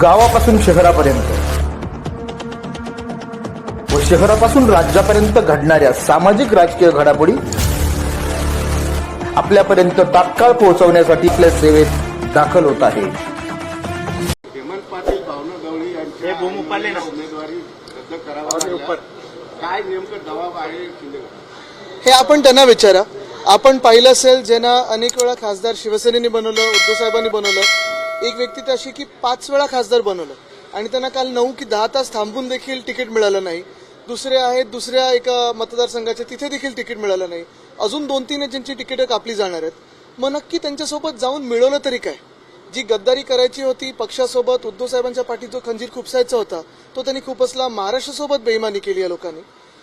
गावापासून शहरापर्यंत. व शहरापासून राज्यापर्यंत घडणाऱ्या सामाजिक राजकीय घडामोडी आपल्यापर्यंत तात्काळ पोहोचवण्यासाठी आपल्या सेवेत दाखल होत आहे. हेमंत पाटील भावना गवळी यांच्या हे. उमेदवारी रद्द करावा. काय नेमकं दबाव आहे हे आपण त्यांना विचारा. आपण पाहिलं असेल ज्यांना अनेक वेळा खासदार शिवसेनेने बनवलं उद्धव साहेबांनी बनवलं एक व्यक्ती तर अशी की पाच वेळा खासदार बनवलं. आणि त्यांना काल नऊ की दहा तास थांबून देखील तिकीट मिळालं नाही. दुसरे आहेत दुसऱ्या एका मतदारसंघाचे तिथे देखील तिकीट मिळालं नाही. अजून दोन तीन ज्यांची तिकीटं कापली जाणार आहेत. मग नक्की त्यांच्यासोबत जाऊन मिळवलं तरी काय? जी गद्दारी करायची होती पक्षासोबत उद्धव साहेबांच्या पाठीत जो खंजीर खुपसायचा होता तो त्यांनी खुपसला महाराष्ट्रासोबत बेईमानी केली या लोकांनी.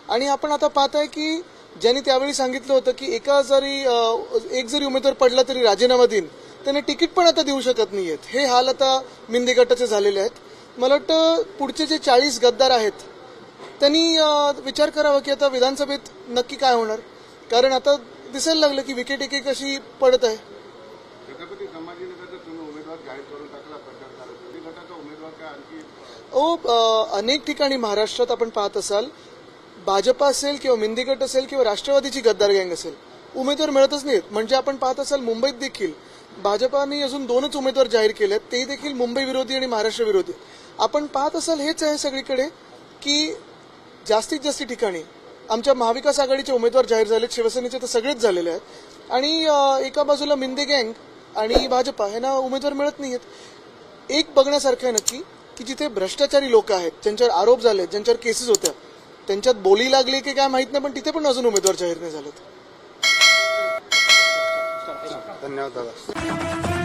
आणि आपण आता पाहत आहे की ज्यांनी त्यावेळी सांगितलं होतं की एका जरी एक जरी उमेदवार पडला तरी राजीनामा देईन त्यांना तिकीट पण आता देऊ शकत नाहीयेत. हे हाल आता मिंदी गटाचे झालेले आहेत. मला वाटतं पुढचे जे चाळीस गद्दार आहेत त्यांनी विचार करावा की आता विधानसभेत नक्की काय होणार. कारण आता दिसायला लागलं की विकेट एक अशी पडत आहे. ओ अनेक ठिकाणी महाराष्ट्रात आपण पाहत असाल भाजपा असेल किंवा मिंदीगट असेल किंवा राष्ट्रवादीची गद्दार गँग असेल उमेदवार मिळतच नाहीत. म्हणजे आपण पाहत असाल मुंबईत देखील भाजपाने अजून दोनच उमेदवार जाहीर केले ते देखील मुंबई विरोधी आणि महाराष्ट्र विरोधी. आपण पाहत असाल हेच आहे सगळीकडे की जास्तीत जास्त ठिकाणी आमच्या महाविकास आघाडीचे उमेदवार जाहीर झालेत शिवसेनेचे तर सगळेच झालेले आहेत. आणि एका बाजूला मिंदे गँग आणि भाजपा यांना उमेदवार मिळत नाहीयेत. एक बघण्यासारखं आहे नक्की की जिथे भ्रष्टाचारी लोक आहेत ज्यांच्यावर आरोप झाले ज्यांच्यावर केसेस होत्या त्यांच्यात बोली लागली की काय माहीत नाही पण तिथे पण अजून उमेदवार जाहीर नाही झालेत. धन्यवाद दादा